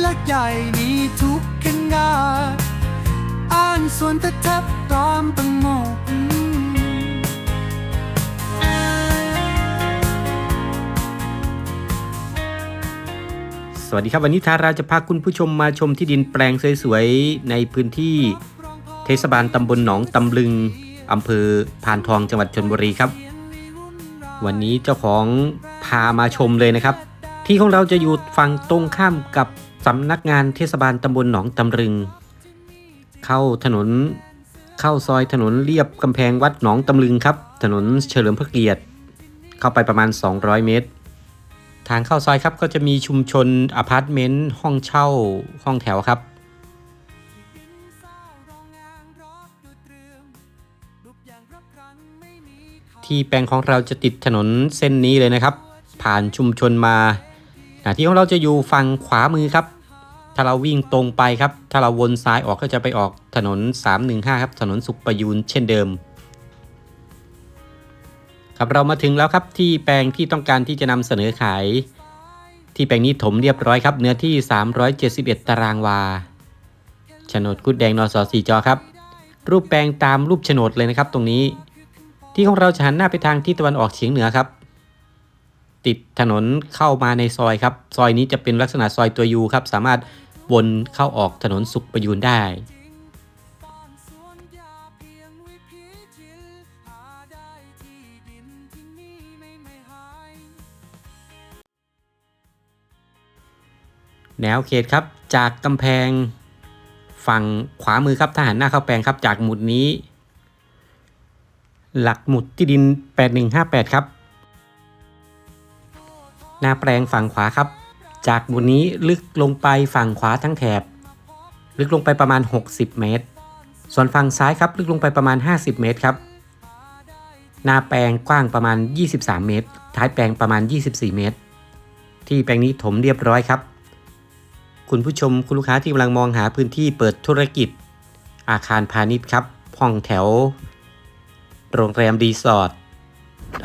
และใหญ่มีทุกขงาอ่านส่วนตะทับตอมตังโมสวัสดีครับ วันนี้ทาราจะพาคุณผู้ชมมาชมที่ดินแปลงสวยๆ ในพื้นที่เทศบาลตำบลหนองตำลึงอำเภอพานทองจังหวัดชนบุรีครับ วันนี้เจ้าของพามาชมเลยนะครับ ที่ของเราจะอยู่ฝั่งตรงข้ามกับสำนักงานเทศบาลตำบลหนองตำลึง เข้าถนนเข้าซอยถนนเรียบกำแพงวัดหนองตำลึงครับ ถนนเฉลิมพระเกียรติ เข้าไปประมาณ 200 เมตร ทางเข้าซอยครับก็จะมีชุมชนอพาร์ตเมนต์ห้องเช่าห้องแถวครับที่แปลงของเราจะติดถนนเส้นนี้เลยนะครับ ผ่านชุมชนมา อ่าที่ของเราจะอยู่ฝั่งขวามือครับ ถ้าเราวิ่งตรงไปครับ ถ้าเราวนซ้ายออกก็จะไปออกถนน 315 ครับ ถนนสุขประยูนเช่นเดิม ครับเรามาถึงแล้วครับที่แปลงที่ต้องการที่จะนำเสนอขาย ที่แปลงนี้ถมเรียบร้อยครับ เนื้อที่ 371 ตารางวาโฉนดกุดแดงนสสีจอครับ รูปแปลงตามรูปโฉนดเลยนะครับ ตรงนี้ ที่ของเราจะหันหน้าไปทางทิศตะวันออกเฉียงเหนือครับ ติดถนนเข้ามาในซอยครับ ซอยนี้จะเป็นลักษณะซอยตัวยูครับ สามารถวนเข้าออกถนนสุขประยูนได้ แนวเขตครับจากกำแพงฝั่งขวามือครับทหารหน้าเข้าแปลงครับจากหมุดนี้ หลักหมุดที่ดิน 8158 ครับ หน้าแปลงฝั่งขวาครับ จากหมุดนี้ลึกลงไปฝั่งขวาทั้งแถบ ลึกลงไปประมาณ 60 เมตร ส่วนฝั่งซ้ายครับ ลึกลงไปประมาณ 50 เมตรครับ หน้าแปลงกว้างประมาณ 23 เมตร ท้ายแปลงประมาณ 24 เมตร ที่แปลงนี้ถมเรียบร้อยครับ คุณผู้ชมคุณลูกค้าที่กำลังมองหาพื้นที่เปิดธุรกิจ อาคารพาณิชย์ครับห้องแถว โรงแรมรีสอร์ท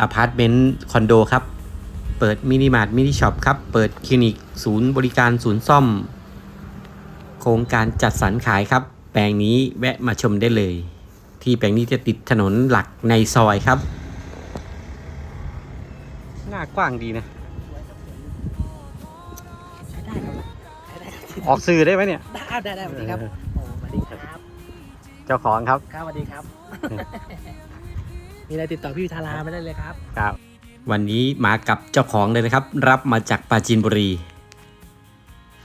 อพาร์ตเมนต์คอนโดครับ เปิดมินิมาร์ทมินิช็อปครับ เปิดคลินิก ศูนย์บริการศูนย์ซ่อม โครงการจัดสรรขายครับ แปลงนี้แวะมาชมได้เลย ที่แปลงนี้จะติดถนนหลักในซอยครับ หน้ากว้างดีนะ ใช้ได้ครับใช้ได้ครับออกสื่อได้ไหมเนี่ย ได้ได้ได้สวัสดีครับโอ้สวัสดีครับ เจ้าของครับ ครับสวัสดีครับ มีอะไรติดต่อพี่ธาราไม่ได้เลยครับ ครับ วันนี้มากับเจ้าของเลยนะครับ รับมาจากปราจีนบุรี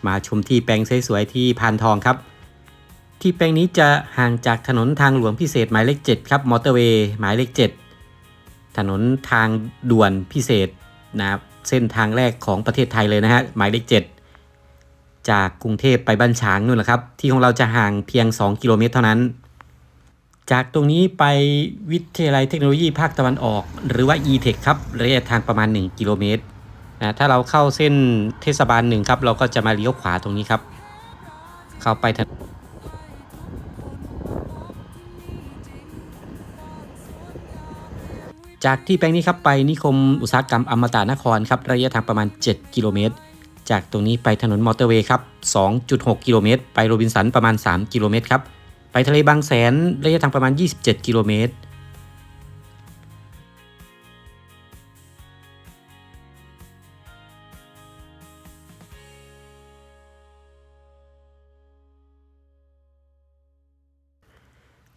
มาชมที่แปลงสวยๆที่พานทองครับ ที่แปลงนี้จะห่างจากถนนทางหลวงพิเศษหมายเลข7ครับมอเตอร์เวย์หมายเลข 7 ถนนทางด่วนพิเศษนะครับเส้นทางแรกของประเทศไทยเลยนะฮะหมายเลข 7 จากกรุงเทพไปบ้านฉางนู่นแหละครับ ที่ของเราจะห่างเพียง 2 กิโลเมตรเท่านั้น จากตรงนี้ไปวิทยาลัยเทคโนโลยีภาคตะวันออก หรือว่า e-tech ครับระยะทางประมาณ 1 กิโลเมตรนะถ้าเราเข้าเส้นเทศบาลหนึ่งครับ เราก็จะมาเลี้ยวขวาตรงนี้ครับ เข้าไปถนนจากที่แปลงนี้ครับไปนิคมอุตสาหกรรมอมตะนครครับระยะทางประมาณ 7 กิโลเมตร จากตรงนี้ไปถนนมอเตอร์เวย์ครับ 2.6 กิโลเมตร ไปโรบินสันประมาณ 3 กิโลเมตรครับ ไปทะเลบางแสนระยะทางประมาณ 27 กิโลเมตร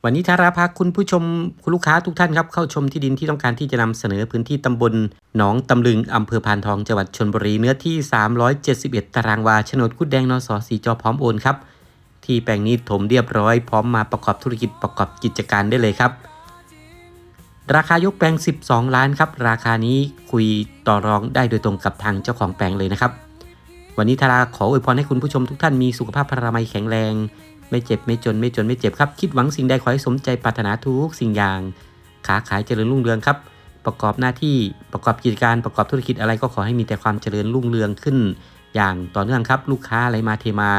วันนี้ทาราพาคุณผู้ชมคุณลูกค้าทุกท่านครับ เข้าชมที่ดินที่ต้องการที่จะนำเสนอพื้นที่ตำบลหนองตำลึงอำเภอพานทองจังหวัดชนบุรีเนื้อที่ 371 ตารางวาโฉนดกุดแดงนสสีจอพร้อมโอนครับ ที่แปลงนี้ถมเรียบร้อยพร้อมมาประกอบธุรกิจประกอบกิจการได้เลยครับ ราคายกแปลง 12 ล้านครับ ราคานี้คุยต่อรองได้โดยตรงกับทางเจ้าของแปลงเลยนะครับ วันนี้ทาราขออวยพรให้คุณผู้ชมทุกท่านมีสุขภาพพรามัยแข็งแรง ไม่เจ็บไม่จนไม่จนไม่เจ็บครับ คิดหวังสิ่งใดขอให้สมใจปรารถนาทุกสิ่งอย่างค้าขายเจริญรุ่งเรืองครับ ประกอบหน้าที่ประกอบกิจการประกอบธุรกิจอะไรก็ขอให้มีแต่ความเจริญรุ่งเรืองขึ้น อย่างต่อเนื่องครับ ลูกค้าอะไรมาเทมา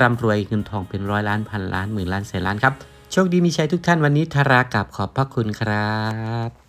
ร่ำรวยเงินทองเป็นร้อยล้านพันล้านหมื่นล้านแสนล้านครับ โชคดีมีชัยทุกท่านวันนี้ทารากราบขอบพระคุณครับ